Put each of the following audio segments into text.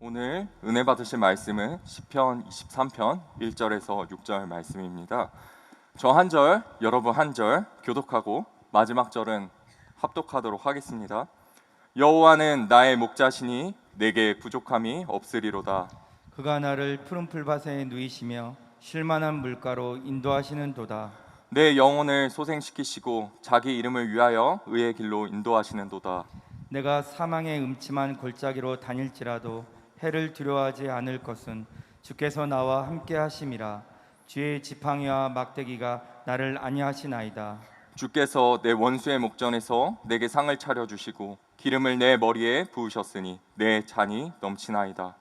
오늘 은혜 받으실 말씀은 시편 23편 1절에서 6절 말씀입니다. 저 한 절, 여러분 한 절 교독하고 마지막 절은 합독하도록 하겠습니다. 여호와는 나의 목자시니 내게 부족함이 없으리로다. 그가 나를 푸른 풀밭에 누이시며 쉴만한 물가로 인도하시는 도다. 내 영혼을 소생시키시고 자기 이름을 위하여 의의 길로 인도하시는도다. 내가 사망의 음침한 골짜기로 다닐지라도 해를 두려워하지 않을 것은 주께서 나와 함께 하심이라 주의 지팡이와 막대기가 나를 안위하시나이다. 주께서 내 원수의 목전에서 내게 상을 차려 주시고 기름을 내 머리에 부으셨으니 내 잔이 넘치나이다.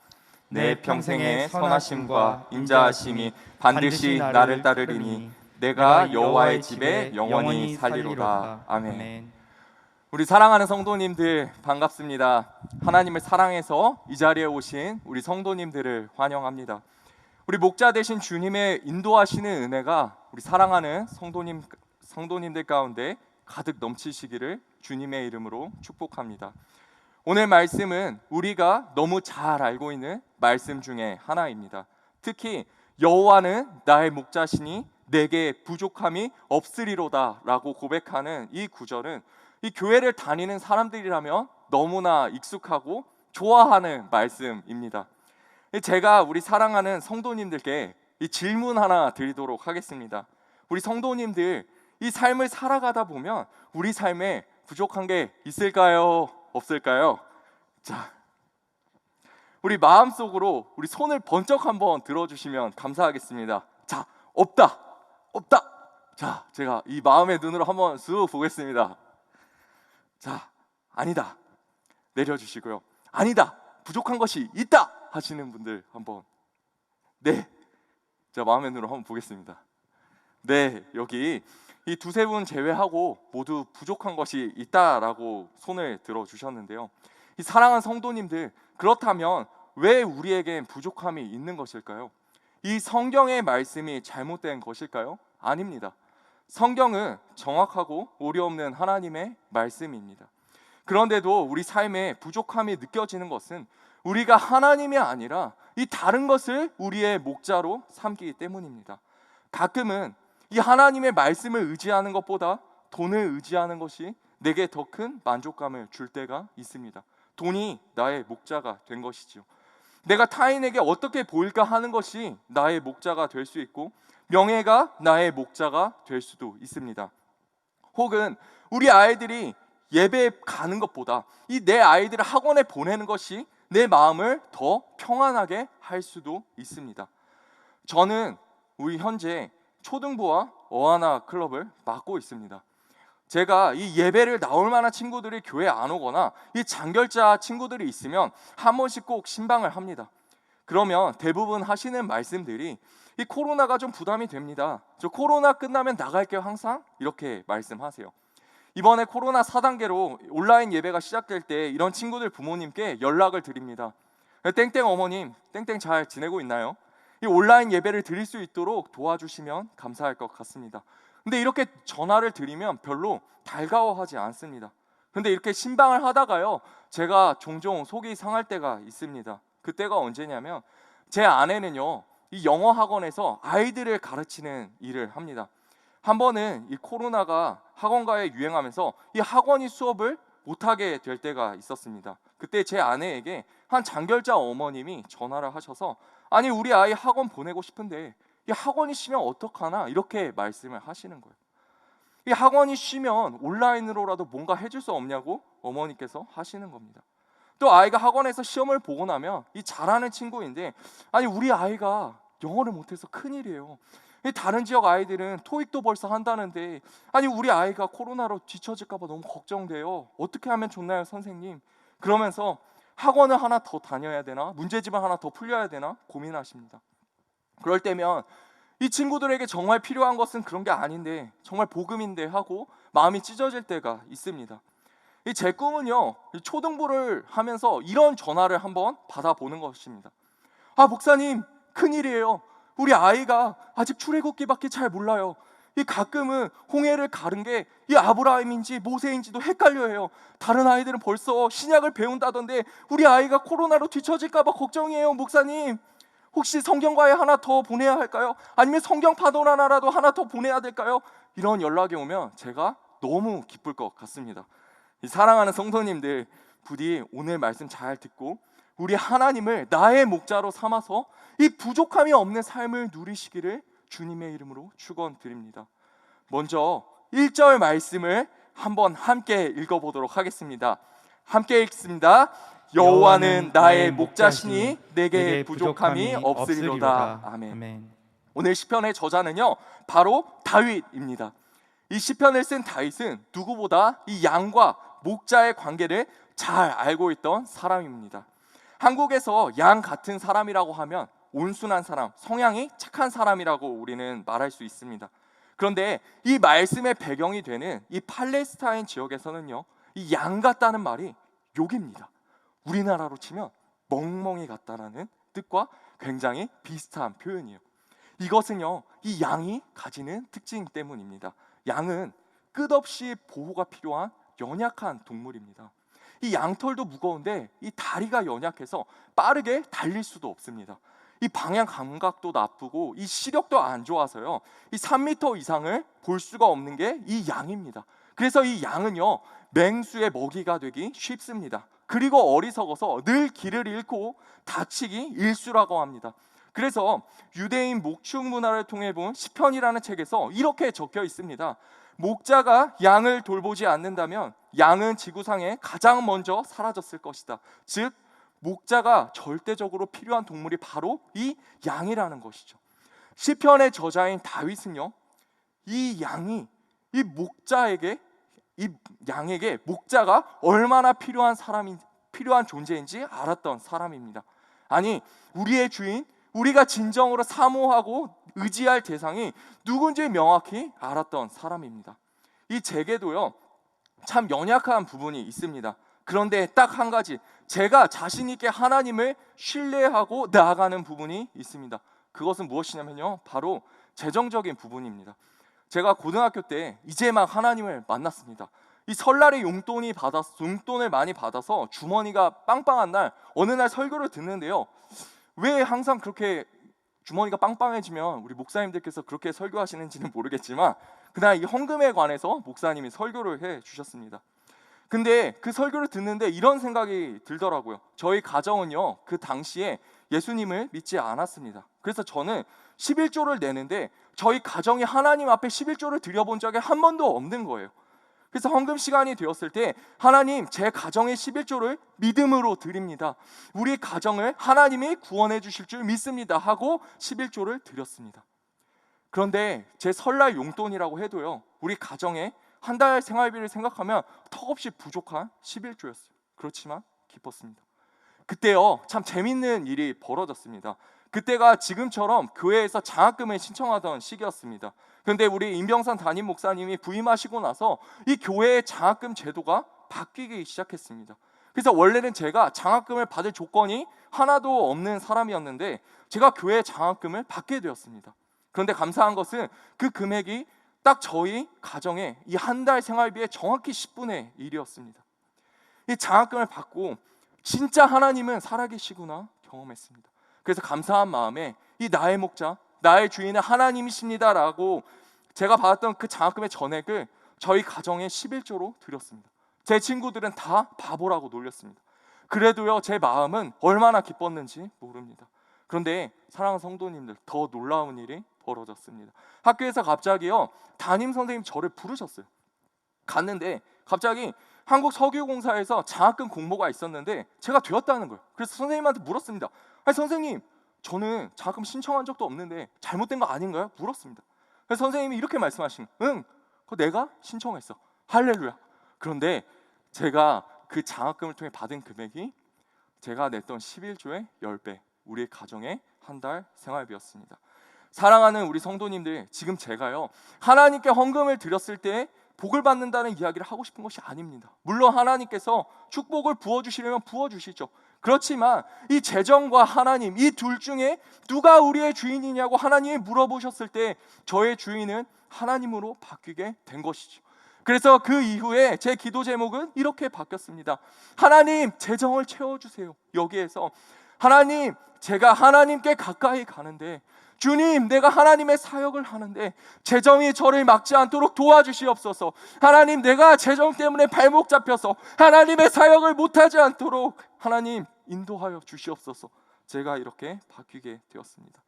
내 평생의 선하심과 인자하심이 반드시 나를 따르리니 내가 여호와의 집에 영원히 살리로다. 아멘. 우리 사랑하는 성도님들 반갑습니다. 하나님을 사랑해서 이 자리에 오신 우리 성도님들을 환영합니다. 우리 목자 되신 주님의 인도하시는 은혜가 우리 사랑하는 성도님 성도님들 가운데 가득 넘치시기를 주님의 이름으로 축복합니다. 오늘 말씀은 우리가 너무 잘 알고 있는 말씀 중에 하나입니다. 특히 여호와는 나의 목자시니 내게 부족함이 없으리로다라고 고백하는 이 구절은 이 교회를 다니는 사람들이라면 너무나 익숙하고 좋아하는 말씀입니다. 제가 우리 사랑하는 성도님들께 이 질문 하나 드리도록 하겠습니다. 우리 성도님들 이 삶을 살아가다 보면 우리 삶에 부족한 게 있을까요? 없을까요? 자, 우리 마음속으로 우리 손을 번쩍 한번 들어주시면 감사하겠습니다. 자, 없다, 없다. 자, 제가 이 마음의 눈으로 한번 쑥 보겠습니다. 자, 아니다. 내려주시고요. 아니다. 부족한 것이 있다. 하시는 분들 한번. 네. 자, 마음의 눈으로 한번 보겠습니다. 네, 여기 이 두세 분 제외하고 모두 부족한 것이 있다라고 손을 들어 주셨는데요. 이 사랑하는 성도님들, 그렇다면 왜 우리에겐 부족함이 있는 것일까요? 이 성경의 말씀이 잘못된 것일까요? 아닙니다. 성경은 정확하고 오류 없는 하나님의 말씀입니다. 그런데도 우리 삶에 부족함이 느껴지는 것은 우리가 하나님이 아니라 이 다른 것을 우리의 목자로 삼기 때문입니다. 가끔은 이 하나님의 말씀을 의지하는 것보다 돈을 의지하는 것이 내게 더 큰 만족감을 줄 때가 있습니다. 돈이 나의 목자가 된 것이죠. 내가 타인에게 어떻게 보일까 하는 것이 나의 목자가 될 수 있고 명예가 나의 목자가 될 수도 있습니다. 혹은 우리 아이들이 예배 가는 것보다 이 내 아이들을 학원에 보내는 것이 내 마음을 더 평안하게 할 수도 있습니다. 저는 우리 현재 초등부와 어하나 클럽을 맡고 있습니다. 제가 이 예배를 나올 만한 친구들이 교회 안 오거나 이 장결자 친구들이 있으면 한 번씩 꼭 신방을 합니다. 그러면 대부분 하시는 말씀들이 이 코로나가 좀 부담이 됩니다. 저 코로나 끝나면 나갈게요 항상 이렇게 말씀하세요. 이번에 코로나 4단계로 온라인 예배가 시작될 때 이런 친구들 부모님께 연락을 드립니다. 땡땡 어머님, 땡땡 잘 지내고 있나요? 이 온라인 예배를 드릴 수 있도록 도와주시면 감사할 것 같습니다. 근데 이렇게 전화를 드리면 별로 달가워하지 않습니다. 근데 이렇게 신방을 하다가요, 제가 종종 속이 상할 때가 있습니다. 그때가 언제냐면 제 아내는요, 이 영어 학원에서 아이들을 가르치는 일을 합니다. 한 번은 이 코로나가 학원가에 유행하면서 이 학원이 수업을 못하게 될 때가 있었습니다. 그때 제 아내에게 한 장결자 어머님이 전화를 하셔서 아니 우리 아이 학원 보내고 싶은데 이 학원이 쉬면 어떡하나 이렇게 말씀을 하시는 거예요. 이 학원이 쉬면 온라인으로라도 뭔가 해줄 수 없냐고 어머니께서 하시는 겁니다. 또 아이가 학원에서 시험을 보고 나면 이 잘하는 친구인데 아니 우리 아이가 영어를 못해서 큰일이에요. 이 다른 지역 아이들은 토익도 벌써 한다는데 아니 우리 아이가 코로나로 뒤처질까 봐 너무 걱정돼요. 어떻게 하면 좋나요, 선생님? 그러면서 학원을 하나 더 다녀야 되나 문제집을 하나 더 풀려야 되나 고민하십니다. 그럴 때면 이 친구들에게 정말 필요한 것은 그런 게 아닌데 정말 복음인데 하고 마음이 찢어질 때가 있습니다. 이제 꿈은요 초등부를 하면서 이런 전화를 한번 받아보는 것입니다. 아 목사님 큰일이에요. 우리 아이가 아직 출애굽기밖에 잘 몰라요. 이 가끔은 홍해를 가른 게 이 아브라함인지 모세인지도 헷갈려해요. 다른 아이들은 벌써 신약을 배운다던데 우리 아이가 코로나로 뒤처질까봐 걱정이에요, 목사님. 혹시 성경과에 하나 더 보내야 할까요? 아니면 성경 파돈 하나라도 하나 더 보내야 될까요? 이런 연락이 오면 제가 너무 기쁠 것 같습니다. 이 사랑하는 성도님들, 부디 오늘 말씀 잘 듣고 우리 하나님을 나의 목자로 삼아서 이 부족함이 없는 삶을 누리시기를 주님의 이름으로 축원드립니다. 먼저 1절 말씀을 한번 함께 읽어 보도록 하겠습니다. 함께 읽습니다. 여호와는 나의 목자시니 내게 부족함이 없으리로다. 아멘. 오늘 시편의 저자는요 바로 다윗입니다. 이 시편을 쓴 다윗은 누구보다 이 양과 목자의 관계를 잘 알고 있던 사람입니다. 한국에서 양 같은 사람이라고 하면 온순한 사람, 성향이 착한 사람이라고 우리는 말할 수 있습니다. 그런데 이 말씀의 배경이 되는 이 팔레스타인 지역에서는요, 이 양 같다는 말이 욕입니다. 우리나라로 치면 멍멍이 같다라는 뜻과 굉장히 비슷한 표현이에요. 이것은요, 이 양이 가지는 특징 때문입니다. 양은 끝없이 보호가 필요한 연약한 동물입니다. 이 양털도 무거운데 이 다리가 연약해서 빠르게 달릴 수도 없습니다. 이 방향 감각도 나쁘고 이 시력도 안 좋아서요. 이 3m 이상을 볼 수가 없는 게 이 양입니다. 그래서 이 양은요. 맹수의 먹이가 되기 쉽습니다. 그리고 어리석어서 늘 길을 잃고 다치기 일수라고 합니다. 그래서 유대인 목축 문화를 통해 본 시편이라는 책에서 이렇게 적혀 있습니다. 목자가 양을 돌보지 않는다면 양은 지구상에 가장 먼저 사라졌을 것이다. 즉 목자가 절대적으로 필요한 동물이 바로 이 양이라는 것이죠. 시편의 저자인 다윗은요. 이 양이 이 목자에게 이 양에게 목자가 얼마나 필요한 사람인 필요한 존재인지 알았던 사람입니다. 아니, 우리의 주인, 우리가 진정으로 사모하고 의지할 대상이 누군지 명확히 알았던 사람입니다. 이 제게도요. 참 연약한 부분이 있습니다. 그런데 딱 한 가지 제가 자신 있게 하나님을 신뢰하고 나아가는 부분이 있습니다. 그것은 무엇이냐면요. 바로 재정적인 부분입니다. 제가 고등학교 때 이제 막 하나님을 만났습니다. 이 설날에 용돈이 받아 용돈을 많이 받아서 주머니가 빵빵한 날 어느 날 설교를 듣는데요. 왜 항상 그렇게 주머니가 빵빵해지면 우리 목사님들께서 그렇게 설교하시는지는 모르겠지만 그날 이 헌금에 관해서 목사님이 설교를 해 주셨습니다. 근데 그 설교를 듣는데 이런 생각이 들더라고요. 저희 가정은요, 그 당시에 예수님을 믿지 않았습니다. 그래서 저는 11조를 내는데 저희 가정이 하나님 앞에 11조를 드려본 적이 한 번도 없는 거예요. 그래서 헌금 시간이 되었을 때 하나님 제 가정의 11조를 믿음으로 드립니다. 우리 가정을 하나님이 구원해 주실 줄 믿습니다 하고 11조를 드렸습니다. 그런데 제 설날 용돈이라고 해도요. 우리 가정에 한 달 생활비를 생각하면 턱없이 부족한 11조였어요. 그렇지만 기뻤습니다. 그때요. 참 재밌는 일이 벌어졌습니다. 그때가 지금처럼 교회에서 장학금을 신청하던 시기였습니다. 그런데 우리 임병산 담임 목사님이 부임하시고 나서 이 교회의 장학금 제도가 바뀌기 시작했습니다. 그래서 원래는 제가 장학금을 받을 조건이 하나도 없는 사람이었는데 제가 교회 장학금을 받게 되었습니다. 그런데 감사한 것은 그 금액이 딱 저희 가정의 이 한 달 생활비의 정확히 10분의 1이었습니다. 이 장학금을 받고 진짜 하나님은 살아계시구나 경험했습니다. 그래서 감사한 마음에 이 나의 목자, 나의 주인은 하나님이십니다라고 제가 받았던 그 장학금의 전액을 저희 가정의 11조로 드렸습니다. 제 친구들은 다 바보라고 놀렸습니다. 그래도요 제 마음은 얼마나 기뻤는지 모릅니다. 그런데 사랑하는 성도님들 더 놀라운 일이 벌어졌습니다. 학교에서 갑자기요 담임 선생님 저를 부르셨어요. 갔는데 갑자기 한국 석유공사에서 장학금 공모가 있었는데 제가 되었다는 거예요. 그래서 선생님한테 물었습니다. 아니 선생님, 저는 장학금 신청한 적도 없는데 잘못된 거 아닌가요? 물었습니다. 그래서 선생님이 이렇게 말씀하신, 응, 그거 내가 신청했어. 할렐루야. 그런데 제가 그 장학금을 통해 받은 금액이 제가 냈던 11조의 10배, 우리 가정의 한 달 생활비였습니다. 사랑하는 우리 성도님들, 지금 제가요 하나님께 헌금을 드렸을 때 복을 받는다는 이야기를 하고 싶은 것이 아닙니다. 물론 하나님께서 축복을 부어 주시려면 부어 주시죠. 그렇지만 이 재정과 하나님 이 둘 중에 누가 우리의 주인이냐고 하나님이 물어보셨을 때 저의 주인은 하나님으로 바뀌게 된 것이죠. 그래서 그 이후에 제 기도 제목은 이렇게 바뀌었습니다. 하나님 재정을 채워 주세요. 여기에서 하나님 제가 하나님께 가까이 가는데 주님, 내가 하나님의 사역을 하는데 재정이 저를 막지 않도록 도와주시옵소서. 하나님, 내가 재정 때문에 발목 잡혀서 하나님의 사역을 못하지 않도록 하나님 인도하여 주시옵소서. 제가 이렇게 바뀌게 되었습니다.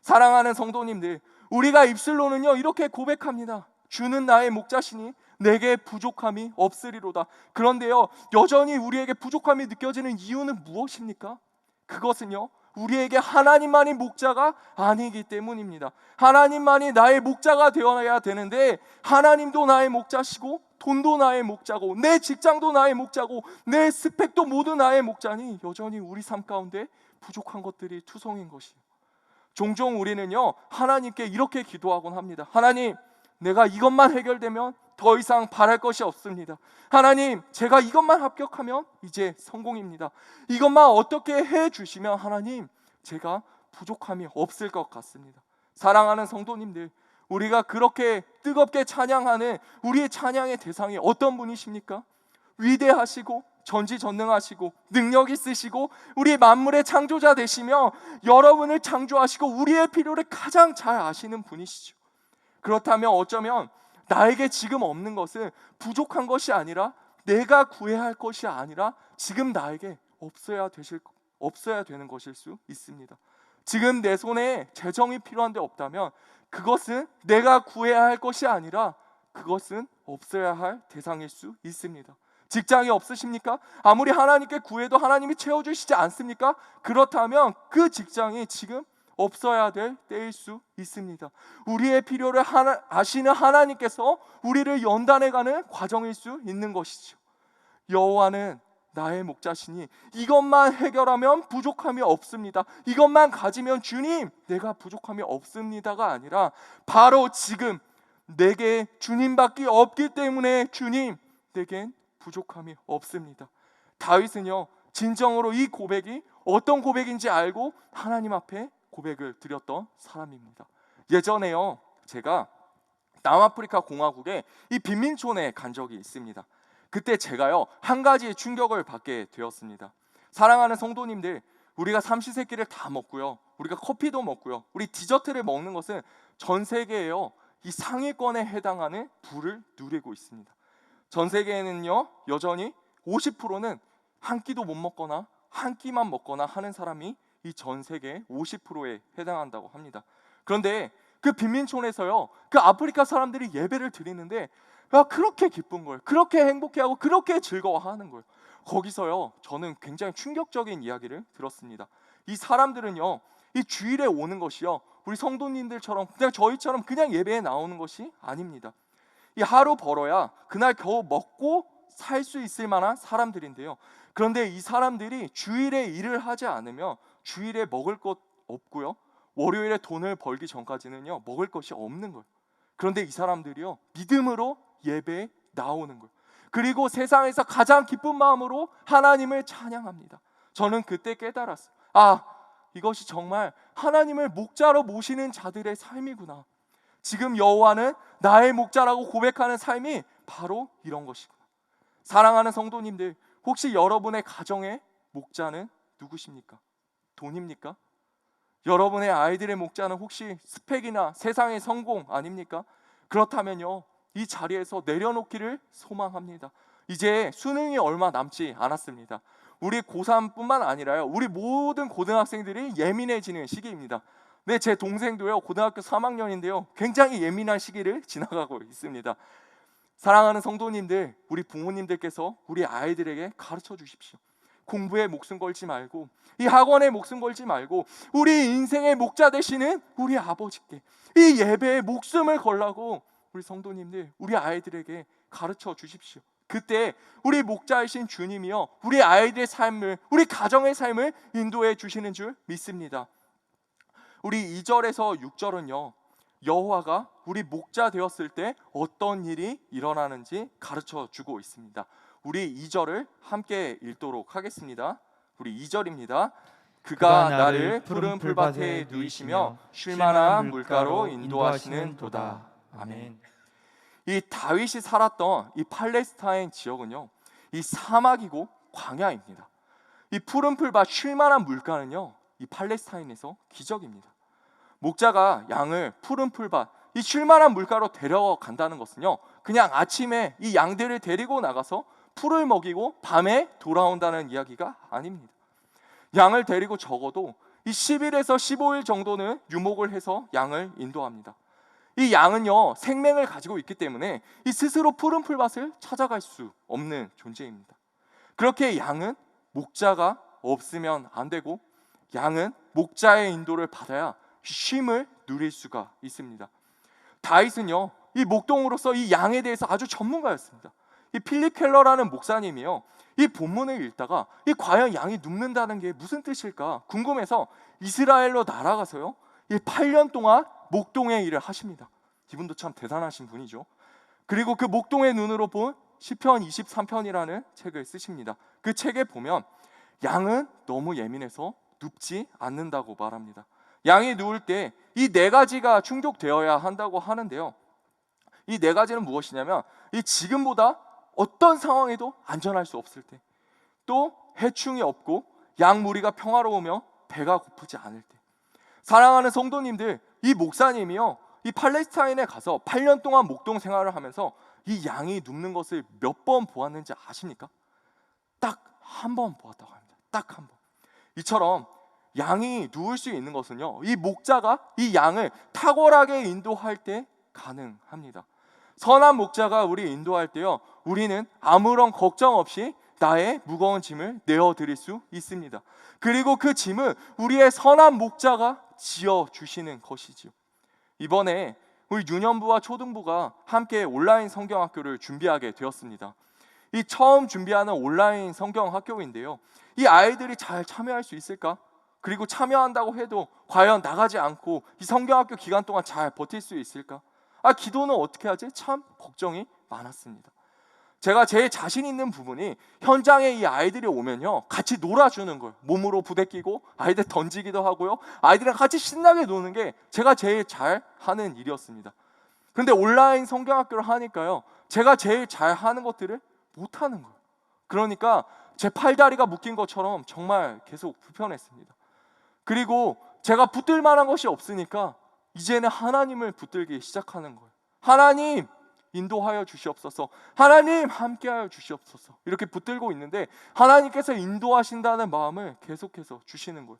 사랑하는 성도님들, 우리가 입술로는요 이렇게 고백합니다. 주는 나의 목자시니 내게 부족함이 없으리로다. 그런데요 여전히 우리에게 부족함이 느껴지는 이유는 무엇입니까? 그것은요 우리에게 하나님만이 목자가 아니기 때문입니다. 하나님만이 나의 목자가 되어야 되는데 하나님도 나의 목자시고 돈도 나의 목자고 내 직장도 나의 목자고 내 스펙도 모두 나의 목자니 여전히 우리 삶 가운데 부족한 것들이 투성인 것이요. 종종 우리는요 하나님께 이렇게 기도하곤 합니다. 하나님, 내가 이것만 해결되면 더 이상 바랄 것이 없습니다. 하나님, 제가 이것만 합격하면 이제 성공입니다. 이것만 어떻게 해 주시면 하나님, 제가 부족함이 없을 것 같습니다. 사랑하는 성도님들, 우리가 그렇게 뜨겁게 찬양하는 우리의 찬양의 대상이 어떤 분이십니까? 위대하시고 전지전능하시고 능력 있으시고 우리 만물의 창조자 되시며 여러분을 창조하시고 우리의 필요를 가장 잘 아시는 분이시죠. 그렇다면 어쩌면 나에게 지금 없는 것은 부족한 것이 아니라 내가 구해야 할 것이 아니라 지금 나에게 없어야 되실 없어야 되는 것일 수 있습니다. 지금 내 손에 재정이 필요한데 없다면 그것은 내가 구해야 할 것이 아니라 그것은 없어야 할 대상일 수 있습니다. 직장이 없으십니까? 아무리 하나님께 구해도 하나님이 채워주시지 않습니까? 그렇다면 그 직장이 지금 없어야 될 때일 수 있습니다. 우리의 필요를 하나, 아시는 하나님께서 우리를 연단해가는 과정일 수 있는 것이죠. 여호와는 나의 목자시니 이것만 해결하면 부족함이 없습니다. 이것만 가지면 주님 내가 부족함이 없습니다가 아니라 바로 지금 내게 주님밖에 없기 때문에 주님 내겐 부족함이 없습니다. 다윗은요 진정으로 이 고백이 어떤 고백인지 알고 하나님 앞에 고백을 드렸던 사람입니다. 예전에요 제가 남아프리카 공화국의 이 빈민촌에 간 적이 있습니다. 그때 제가요 한 가지 충격을 받게 되었습니다. 사랑하는 성도님들, 우리가 삼시세끼를 다 먹고요, 우리가 커피도 먹고요, 우리 디저트를 먹는 것은 전 세계에요 이 상위권에 해당하는 부를 누리고 있습니다. 전 세계에는요 여전히 50%는 한 끼도 못 먹거나 한 끼만 먹거나 하는 사람이 이 전 세계 50%에 해당한다고 합니다. 그런데 그 빈민촌에서요 그 아프리카 사람들이 예배를 드리는데 야, 그렇게 기쁜 거예요. 그렇게 행복해하고 그렇게 즐거워하는 거예요. 거기서요 저는 굉장히 충격적인 이야기를 들었습니다. 이 사람들은요 이 주일에 오는 것이요 우리 성도님들처럼 그냥 저희처럼 그냥 예배에 나오는 것이 아닙니다. 이 하루 벌어야 그날 겨우 먹고 살 수 있을 만한 사람들인데요. 그런데 이 사람들이 주일에 일을 하지 않으면 주일에 먹을 것 없고요. 월요일에 돈을 벌기 전까지는요 먹을 것이 없는 거예요. 그런데 이 사람들이요 믿음으로 예배에 나오는 거예요. 그리고 세상에서 가장 기쁜 마음으로 하나님을 찬양합니다. 저는 그때 깨달았어요. 아 이것이 정말 하나님을 목자로 모시는 자들의 삶이구나. 지금 여호와는 나의 목자라고 고백하는 삶이 바로 이런 것이구나. 사랑하는 성도님들, 혹시 여러분의 가정의 목자는 누구십니까? 돈입니까? 여러분의 아이들의 목자는 혹시 스펙이나 세상의 성공 아닙니까? 그렇다면요, 이 자리에서 내려놓기를 소망합니다. 이제 수능이 얼마 남지 않았습니다. 우리 고3뿐만 아니라요, 우리 모든 고등학생들이 예민해지는 시기입니다. 네, 제 동생도요, 고등학교 3학년인데요, 굉장히 예민한 시기를 지나가고 있습니다. 사랑하는 성도님들, 우리 부모님들께서 우리 아이들에게 가르쳐 주십시오. 공부에 목숨 걸지 말고 이 학원에 목숨 걸지 말고 우리 인생의 목자 되시는 우리 아버지께 이 예배에 목숨을 걸라고 우리 성도님들 우리 아이들에게 가르쳐 주십시오. 그때 우리 목자이신 주님이요 우리 아이들의 삶을 우리 가정의 삶을 인도해 주시는 줄 믿습니다. 우리 2절에서 6절은요. 여호와가 우리 목자 되었을 때 어떤 일이 일어나는지 가르쳐 주고 있습니다. 우리 2절을 함께 읽도록 하겠습니다. 우리 2절입니다. 그가 나를 푸른 풀밭에 누이시며 쉴만한 물가로 인도하시는 도다. 아멘. 이 다윗이 살았던 이 팔레스타인 지역은요, 이 사막이고 광야입니다. 이 푸른 풀밭 쉴만한 물가는요, 이 팔레스타인에서 기적입니다. 목자가 양을 푸른 풀밭, 이 쉴만한 물가로 데려간다는 것은요, 그냥 아침에 이 양들을 데리고 나가서 풀을 먹이고 밤에 돌아온다는 이야기가 아닙니다. 양을 데리고 적어도 이 10일에서 15일 정도는 유목을 해서 양을 인도합니다. 이 양은요 생명을 가지고 있기 때문에 이 스스로 푸른 풀밭을 찾아갈 수 없는 존재입니다. 그렇게 양은 목자가 없으면 안 되고 양은 목자의 인도를 받아야 쉼을 누릴 수가 있습니다. 다윗은요 이 목동으로서 이 양에 대해서 아주 전문가였습니다. 이 필립 켈러라는 목사님이요 이 본문을 읽다가 이 과연 양이 눕는다는 게 무슨 뜻일까 궁금해서 이스라엘로 날아가서요 이 8년 동안 목동의 일을 하십니다. 이분도 참 대단하신 분이죠. 그리고 그 목동의 눈으로 본 시편 23편이라는 책을 쓰십니다. 그 책에 보면 양은 너무 예민해서 눕지 않는다고 말합니다. 양이 누울 때 이 네 가지가 충족되어야 한다고 하는데요. 이 네 가지는 무엇이냐면 이 지금보다 어떤 상황에도 안전할 수 없을 때, 또 해충이 없고 양 무리가 평화로우며 배가 고프지 않을 때. 사랑하는 성도님들, 이 목사님이요. 이 팔레스타인에 가서 8년 동안 목동 생활을 하면서 이 양이 눕는 것을 몇 번 보았는지 아십니까? 딱 한 번 보았다고 합니다. 딱 한 번. 이처럼 양이 누울 수 있는 것은요. 이 목자가 이 양을 탁월하게 인도할 때 가능합니다. 선한 목자가 우리 인도할 때요. 우리는 아무런 걱정 없이 나의 무거운 짐을 내어 드릴 수 있습니다. 그리고 그 짐은 우리의 선한 목자가 지어 주시는 것이지요. 이번에 우리 유년부와 초등부가 함께 온라인 성경 학교를 준비하게 되었습니다. 이 처음 준비하는 온라인 성경 학교인데요. 이 아이들이 잘 참여할 수 있을까? 그리고 참여한다고 해도 과연 나가지 않고 이 성경 학교 기간 동안 잘 버틸 수 있을까? 아, 기도는 어떻게 하지? 참 걱정이 많았습니다. 제가 제일 자신 있는 부분이 현장에 이 아이들이 오면요 같이 놀아주는 거예요 몸으로 부대끼고 아이들 던지기도 하고요. 아이들이랑 같이 신나게 노는 게 제가 제일 잘 하는 일이었습니다. 근데 온라인 성경학교를 하니까요 제가 제일 잘 하는 것들을 못 하는 거예요. 그러니까 제 팔다리가 묶인 것처럼 정말 계속 불편했습니다. 그리고 제가 붙들 만한 것이 없으니까 이제는 하나님을 붙들기 시작하는 거예요. 하나님 인도하여 주시옵소서. 하나님 함께하여 주시옵소서. 이렇게 붙들고 있는데 하나님께서 인도하신다는 마음을 계속해서 주시는 거예요.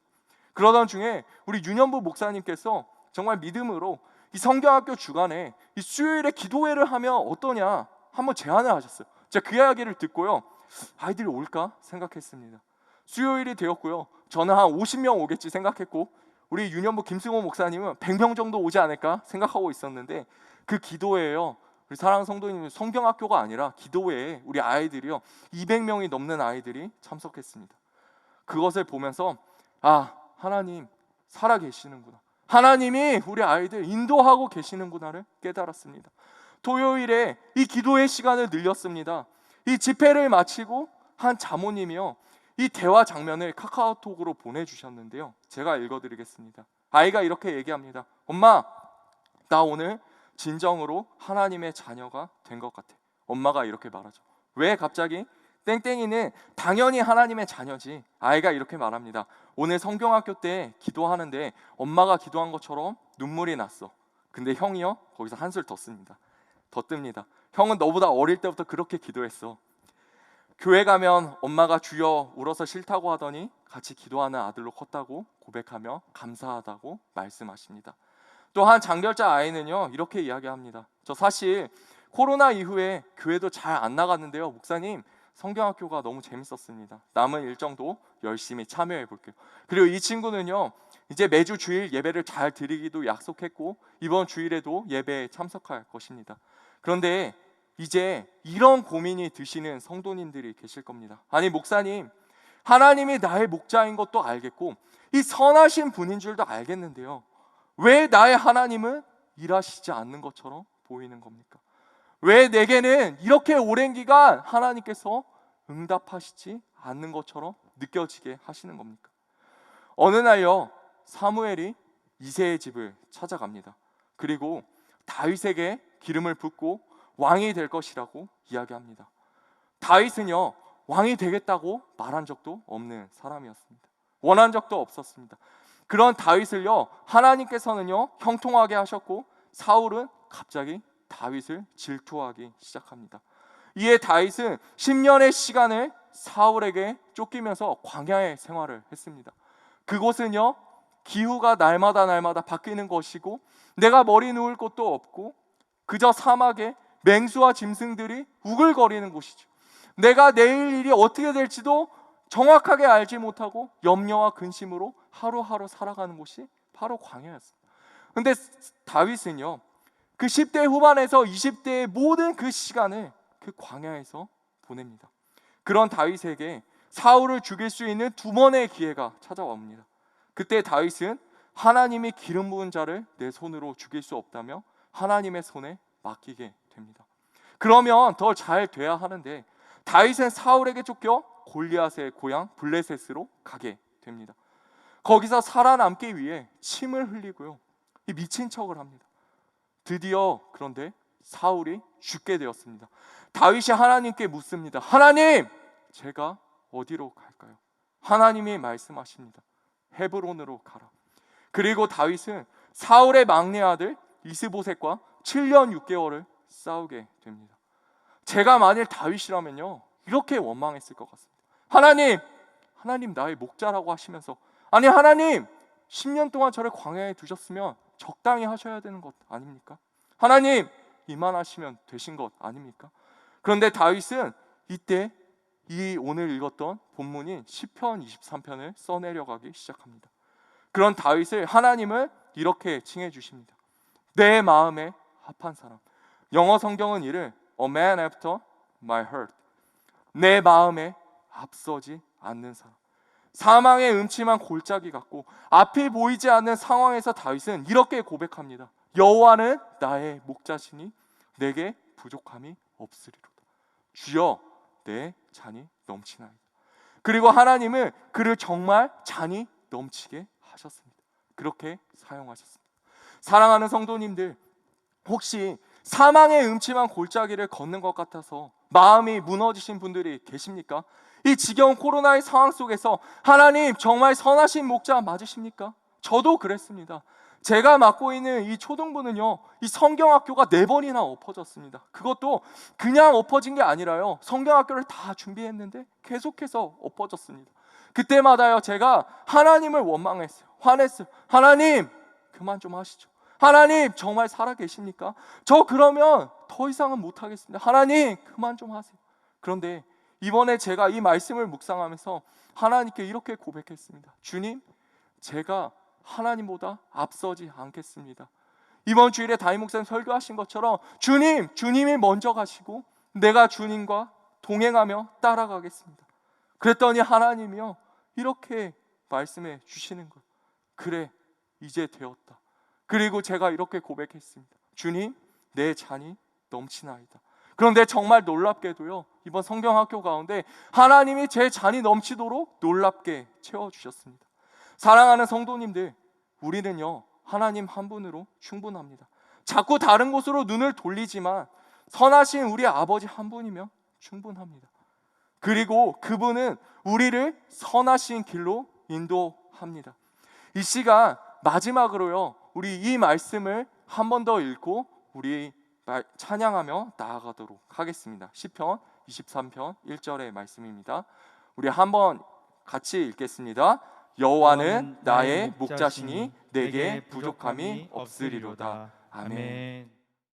그러던 중에 우리 윤현부 목사님께서 정말 믿음으로 이 성경학교 주간에 이 수요일에 기도회를 하면 어떠냐 한번 제안을 하셨어요. 제가 그 이야기를 듣고요. 아이들이 올까 생각했습니다. 수요일이 되었고요. 저는 한 50명 오겠지 생각했고 우리 윤현부 김승호 목사님은 100명 정도 오지 않을까 생각하고 있었는데 그 기도회에요. 우리 사랑 성도님 성경학교가 아니라 기도회에 우리 아이들이요 200명이 넘는 아이들이 참석했습니다. 그것을 보면서 아 하나님 살아 계시는구나. 하나님이 우리 아이들 인도하고 계시는구나를 깨달았습니다. 토요일에 이 기도의 시간을 늘렸습니다. 이 집회를 마치고 한 자모님이요 이 대화 장면을 카카오톡으로 보내주셨는데요. 제가 읽어드리겠습니다. 아이가 이렇게 얘기합니다. 엄마 나 오늘 진정으로 하나님의 자녀가 된 것 같아. 엄마가 이렇게 말하죠. 왜 갑자기? 땡땡이는 당연히 하나님의 자녀지. 아이가 이렇게 말합니다. 오늘 성경학교 때 기도하는데 엄마가 기도한 것처럼 눈물이 났어. 근데 형이요? 거기서 한술 더 씁니다. 더 뜹니다. 형은 너보다 어릴 때부터 그렇게 기도했어. 교회 가면 엄마가 주여 울어서 싫다고 하더니 같이 기도하는 아들로 컸다고 고백하며 감사하다고 말씀하십니다. 또 한 장결자 아이는요 이렇게 이야기합니다. 저 사실 코로나 이후에 교회도 잘 안 나갔는데요, 목사님 성경학교가 너무 재밌었습니다. 남은 일정도 열심히 참여해 볼게요. 그리고 이 친구는요 이제 매주 주일 예배를 잘 드리기도 약속했고 이번 주일에도 예배에 참석할 것입니다. 그런데 이제 이런 고민이 드시는 성도님들이 계실 겁니다. 아니 목사님 하나님이 나의 목자인 것도 알겠고 이 선하신 분인 줄도 알겠는데요. 왜 나의 하나님은 일하시지 않는 것처럼 보이는 겁니까? 왜 내게는 이렇게 오랜 기간 하나님께서 응답하시지 않는 것처럼 느껴지게 하시는 겁니까? 어느 날요 사무엘이 이세의 집을 찾아갑니다. 그리고 다윗에게 기름을 붓고 왕이 될 것이라고 이야기합니다. 다윗은요 왕이 되겠다고 말한 적도 없는 사람이었습니다. 원한 적도 없었습니다. 그런 다윗을요 하나님께서는요 형통하게 하셨고 사울은 갑자기 다윗을 질투하기 시작합니다. 이에 다윗은 10년의 시간을 사울에게 쫓기면서 광야의 생활을 했습니다. 그곳은요 기후가 날마다 날마다 바뀌는 것이고 내가 머리 누울 곳도 없고 그저 사막에 맹수와 짐승들이 우글거리는 곳이죠. 내가 내일 일이 어떻게 될지도 정확하게 알지 못하고 염려와 근심으로 하루하루 살아가는 곳이 바로 광야였습니다. 근데 다윗은요. 그 10대 후반에서 20대의 모든 그 시간을 그 광야에서 보냅니다. 그런 다윗에게 사울을 죽일 수 있는 두 번의 기회가 찾아옵니다. 그때 다윗은 하나님이 기름 부은 자를 내 손으로 죽일 수 없다며 하나님의 손에 맡기게 됩니다. 그러면 더 잘 돼야 하는데 다윗은 사울에게 쫓겨 골리앗의 고향 블레셋으로 가게 됩니다. 거기서 살아남기 위해 침을 흘리고요. 이 미친 척을 합니다. 드디어 그런데 사울이 죽게 되었습니다. 다윗이 하나님께 묻습니다. 하나님, 제가 어디로 갈까요? 하나님이 말씀하십니다. 헤브론으로 가라. 그리고 다윗은 사울의 막내 아들 이스보셋과 7년 6개월을 싸우게 됩니다. 제가 만일 다윗이라면요 이렇게 원망했을 것 같습니다. 하나님, 하나님 나의 목자라고 하시면서 아니 하나님 10년 동안 저를 광야에 두셨으면 적당히 하셔야 되는 것 아닙니까? 하나님 이만하시면 되신 것 아닙니까? 그런데 다윗은 이때 이 오늘 읽었던 본문인 시편 23편을 써내려가기 시작합니다. 그런 다윗을 하나님을 이렇게 칭해 주십니다. 내 마음에 합한 사람. 영어 성경은 이를 a man after my heart. 내 마음에 앞서지 않는 사람. 사망의 음침한 골짜기 같고 앞이 보이지 않는 상황에서 다윗은 이렇게 고백합니다. 여호와는 나의 목자시니 내게 부족함이 없으리로다. 주여 내 잔이 넘치나이다. 그리고 하나님은 그를 정말 잔이 넘치게 하셨습니다. 그렇게 사용하셨습니다. 사랑하는 성도님들, 혹시 사망의 음침한 골짜기를 걷는 것 같아서 마음이 무너지신 분들이 계십니까? 이 지겨운 코로나의 상황 속에서 하나님 정말 선하신 목자 맞으십니까? 저도 그랬습니다. 제가 맡고 있는 이 초등부는요, 이 성경학교가 네 번이나 엎어졌습니다. 그것도 그냥 엎어진 게 아니라요, 성경학교를 다 준비했는데 계속해서 엎어졌습니다. 그때마다요, 제가 하나님을 원망했어요. 화냈어요. 하나님, 그만 좀 하시죠. 하나님, 정말 살아 계십니까? 저 그러면 더 이상은 못 하겠습니다. 하나님, 그만 좀 하세요. 그런데 이번에 제가 이 말씀을 묵상하면서 하나님께 이렇게 고백했습니다. 주님, 제가 하나님보다 앞서지 않겠습니다. 이번 주일에 다임 목사님 설교하신 것처럼 주님, 주님이 먼저 가시고 내가 주님과 동행하며 따라가겠습니다. 그랬더니 하나님이요 이렇게 말씀해 주시는 거예요. 그래, 이제 되었다. 그리고 제가 이렇게 고백했습니다. 주님, 내 잔이 넘치나이다. 그런데 정말 놀랍게도요. 이번 성경학교 가운데 하나님이 제 잔이 넘치도록 놀랍게 채워 주셨습니다. 사랑하는 성도님들, 우리는요. 하나님 한 분으로 충분합니다. 자꾸 다른 곳으로 눈을 돌리지만 선하신 우리 아버지 한 분이면 충분합니다. 그리고 그분은 우리를 선하신 길로 인도합니다. 이 시간 마지막으로요. 우리 이 말씀을 한 번 더 읽고 우리 말- 찬양하며 나아가도록 하겠습니다. 시편 23편 1절의 말씀입니다. 우리 한번 같이 읽겠습니다. 여호와는 나의 목자시니 내게 부족함이 없으리로다. 아멘. 아멘.